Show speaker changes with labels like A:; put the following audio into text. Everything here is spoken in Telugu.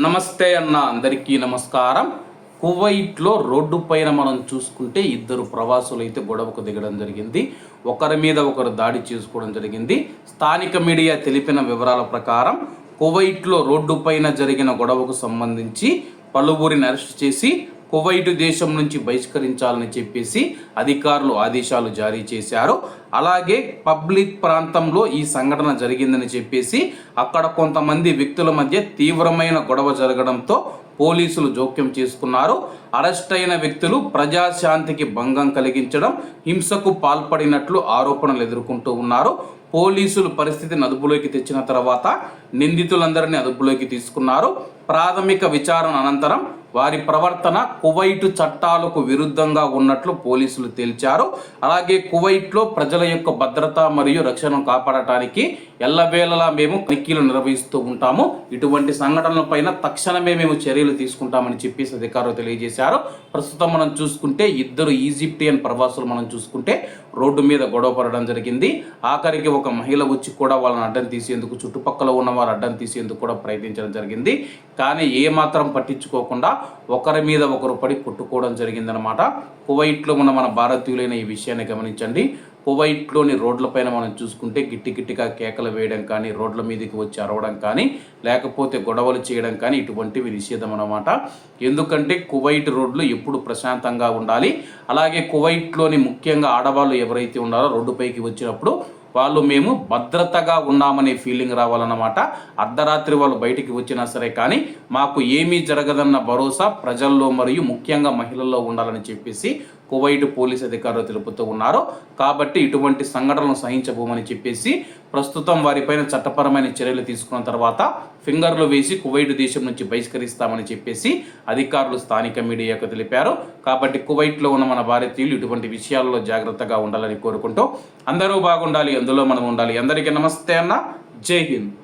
A: నమస్తే అన్న అందరికీ నమస్కారం. కువైట్లో రోడ్డు పైన మనం చూసుకుంటే ఇద్దరు ప్రవాసులు అయితే గొడవకు దిగడం జరిగింది. ఒకరి మీద ఒకరు దాడి చేసుకోవడం జరిగింది. స్థానిక మీడియా తెలిపిన వివరాల ప్రకారం కువైట్లో రోడ్డు పైన జరిగిన గొడవకు సంబంధించి పలువురిని అరెస్ట్ చేసి కువైట్ దేశం నుంచి బహిష్కరించాలని చెప్పేసి అధికారులు ఆదేశాలు జారీ చేశారు. అలాగే పబ్లిక్ ప్రాంతంలో ఈ సంఘటన జరిగిందని చెప్పేసి అక్కడ కొంతమంది వ్యక్తుల మధ్య తీవ్రమైన గొడవ జరగడంతో పోలీసులు జోక్యం చేసుకున్నారు. అరెస్ట్ అయిన వ్యక్తులు ప్రజాశాంతికి భంగం కలిగించడం హింసకు పాల్పడినట్లు ఆరోపణలు ఎదుర్కొంటూ ఉన్నారు. పోలీసులు పరిస్థితిని అదుపులోకి తెచ్చిన తర్వాత నిందితులందరినీ అదుపులోకి తీసుకున్నారు. ప్రాథమిక విచారణ అనంతరం వారి ప్రవర్తన కువైట్ చట్టాలకు విరుద్ధంగా ఉన్నట్లు పోలీసులు తేల్చారు. అలాగే కువైట్లో ప్రజల యొక్క భద్రత మరియు రక్షణను కాపాడటానికి ఎల్లవేళలా మేము తనిఖీలు నిర్వహిస్తూ ఉంటాము. ఇటువంటి సంఘటనలపైన తక్షణమే మేము చర్యలు తీసుకుంటామని చెప్పేసి అధికారులు తెలియజేశారు. ప్రస్తుతం మనం చూసుకుంటే ఇద్దరు ఈజిప్టియన్ ప్రవాసులు మనం చూసుకుంటే రోడ్డు మీద గొడవ పడడం జరిగింది. ఆఖరికి ఒక మహిళ వచ్చి కూడా వాళ్ళని అడ్డం తీసేందుకు చుట్టుపక్కల ఉన్న వారు అడ్డం తీసేందుకు కూడా ప్రయత్నించడం జరిగింది. కానీ ఏమాత్రం పట్టించుకోకుండా ఒకరి మీద ఒకరు పడి కొట్టుకోవడం జరిగిందనమాట కువైట్లో ఉన్న మన భారతీయులైన ఈ విషయాన్ని గమనించండి. కువైట్లోని రోడ్లపైన మనం చూసుకుంటే గిట్టి గిట్టిగా కేకలు వేయడం కానీ రోడ్ల మీదకి వచ్చి అరవడం కానీ లేకపోతే గొడవలు చేయడం కానీ ఇటువంటివి నిషేధం అనమాట ఎందుకంటే కువైట్ రోడ్లు ఎప్పుడు ప్రశాంతంగా ఉండాలి. అలాగే కువైట్లోని ముఖ్యంగా ఆడవాళ్ళు ఎవరైతే ఉన్నారో రోడ్డుపైకి వచ్చినప్పుడు వాళ్ళు మేము భద్రతగా ఉన్నామనే ఫీలింగ్ రావాలన్నమాట. అర్ధరాత్రి వాళ్ళు బయటికి వచ్చినా సరే కానీ మాకు ఏమీ జరగదన్న భరోసా ప్రజల్లో మరియు ముఖ్యంగా మహిళల్లో ఉండాలని చెప్పేసి కువైట్ పోలీస్ అధికారులు తెలుపుతూ ఉన్నారు. కాబట్టి ఇటువంటి సంఘటనలు సహించబోమని చెప్పేసి ప్రస్తుతం వారిపైన చట్టపరమైన చర్యలు తీసుకున్న తర్వాత ఫింగర్లు వేసి కువైట్ దేశం నుంచి బహిష్కరిస్తామని చెప్పేసి అధికారులు స్థానిక మీడియాకు తెలిపారు. కాబట్టి కువైట్లో ఉన్న మన భారతీయులు ఇటువంటి విషయాల్లో జాగ్రత్తగా ఉండాలని కోరుకుంటూ అందరూ బాగుండాలి అందులో మనం ఉండాలి. అందరికీ నమస్తే అన్న. జై హింద్.